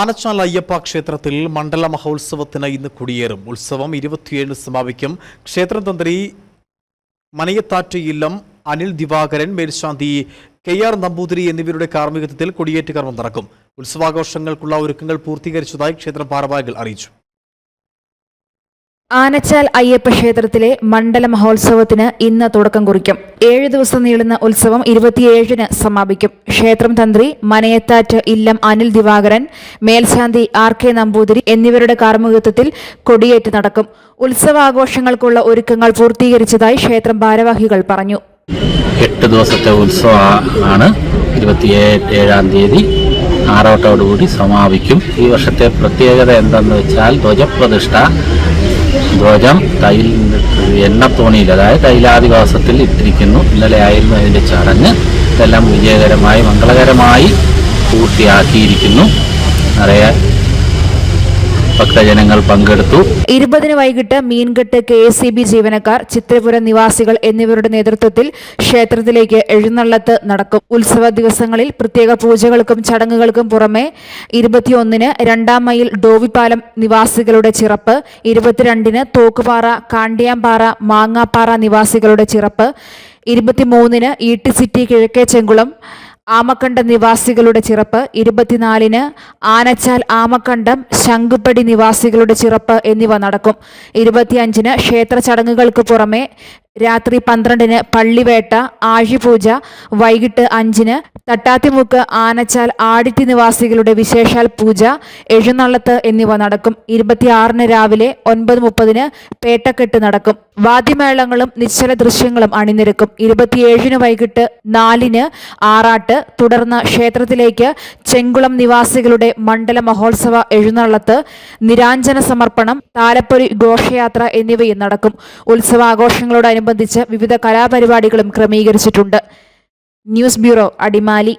ആനച്ചാൽ അയ്യപ്പ ക്ഷേത്രത്തിൽ മണ്ഡല മഹോത്സവത്തിന് ഇന്ന് കുടിയേറും. ഉത്സവം ഇരുപത്തിയേഴിന് സമാപിക്കും. ക്ഷേത്രതന്ത്രി മനയത്താറ്റ് ഇല്ലം അനിൽ ദിവാകരൻ മേൽശാന്തി കെ ആർ നമ്പൂതിരി എന്നിവരുടെ കാർമ്മികത്വത്തിൽ കൊടിയേറ്റ് കർമ്മം നടക്കും. ഉത്സവാഘോഷങ്ങൾക്കുള്ള ഒരുക്കങ്ങൾ പൂർത്തീകരിച്ചതായി ക്ഷേത്ര ഭാരവാഹികൾ അറിയിച്ചു. ആനച്ചാൽ അയ്യപ്പ ക്ഷേത്രത്തിലെ മണ്ഡല മഹോത്സവത്തിന് ഇന്ന് തുടക്കം കുറിക്കും. ഏഴ് ദിവസം നീളുന്ന ഉത്സവം ഇരുപത്തിയേഴിന് സമാപിക്കും. ക്ഷേത്രം തന്ത്രി മനയത്താറ്റ് ഇല്ലം അനിൽ ദിവാകരൻ മേൽശാന്തി ആർ കെ നമ്പൂതിരി എന്നിവരുടെ കാർമ്മികത്വത്തിൽ കൊടിയേറ്റ് നടക്കും. ഉത്സവാഘോഷങ്ങൾക്കുള്ള ഒരുക്കങ്ങൾ പൂർത്തീകരിച്ചതായി ക്ഷേത്രം ഭാരവാഹികൾ പറഞ്ഞു. എട്ട് ദിവസത്തെ ഉത്സവമാണ് ഇരുപത്തിയേഴ് തീയതി ആറോട്ടോടുകൂടി സമാപിക്കും. ഈ വർഷത്തെ പ്രത്യേകത എന്തെന്ന് വെച്ചാൽ ധ്വജപ്രതിഷ്ഠ. ധ്വജം തൈൽ എണ്ണത്തോണിയിൽ അതായത് തൈലാദിവാസത്തിൽ ഇട്ടിരിക്കുന്നു. ഇന്നലെ ആയിരുന്നു അതിന്റെ ചടങ്ങ്. ഇതെല്ലാം വിജയകരമായി മംഗളകരമായി പൂർത്തിയാക്കിയിരിക്കുന്നു. നിറയെ ഭക്തജനങ്ങൾ പങ്കെടുത്തു. ഇരുപതിന് വൈകിട്ട് മീൻകെട്ട് കെ എസ് ബി ജീവനക്കാർ ചിത്രപുര നിവാസികൾ എന്നിവരുടെ നേതൃത്വത്തിൽ ക്ഷേത്രത്തിലേക്ക് എഴുന്നള്ളത്ത് നടക്കും. ഉത്സവ ദിവസങ്ങളിൽ പ്രത്യേക പൂജകൾക്കും ചടങ്ങുകൾക്കും പുറമെ ഇരുപത്തിയൊന്നിന് രണ്ടാം മൈൽ ഡോവിപ്പാലം നിവാസികളുടെ ചിറപ്പ് ഇരുപത്തിരണ്ടിന് തോക്കുപാറ കാണ്ടിയാമ്പാറ മാങ്ങാപ്പാറ നിവാസികളുടെ ചിറപ്പ് ഇരുപത്തിമൂന്നിന് ഇ ടി സിറ്റി കിഴക്കേ ചെങ്കുളം ആമക്കണ്ടം നിവാസികളുടെ ചിറപ്പ് ഇരുപത്തിനാലിന് ആനച്ചാൽ ആമക്കണ്ടം ശംഖുപടി നിവാസികളുടെ ചിറപ്പ് എന്നിവ നടക്കും. ഇരുപത്തിയഞ്ചിന് ക്ഷേത്ര ചടങ്ങുകൾക്ക് പുറമെ രാത്രി പന്ത്രണ്ടിന് പള്ളിവേട്ട ആഴിപൂജ വൈകിട്ട് അഞ്ചിന് തട്ടാത്തിമുക്ക് ആനച്ചാൽ ആടിത്തി നിവാസികളുടെ വിശേഷാൽ പൂജ എഴുന്നള്ളത്ത് എന്നിവ നടക്കും. ഇരുപത്തിയാറിന് രാവിലെ ഒൻപത് മുപ്പതിന് പേട്ടക്കെട്ട് നടക്കും. വാദ്യമേളങ്ങളും നിശ്ചല ദൃശ്യങ്ങളും അണിനിരക്കും. ഇരുപത്തിയേഴിന് വൈകിട്ട് നാലിന് ആറാട്ട് തുടർന്ന് ക്ഷേത്രത്തിലേക്ക് ചെങ്കുളം നിവാസികളുടെ മണ്ഡല മഹോത്സവ എഴുന്നള്ളത്ത് നിരാഞ്ജന സമർപ്പണം താലപ്പൊലി ഘോഷയാത്ര എന്നിവയും നടക്കും. ഉത്സവാഘോഷങ്ങളോടനുബന്ധിച്ച് വിവിധ കലാപരിപാടികളും ക്രമീകരിച്ചിട്ടുണ്ട്. News bureau Adimali.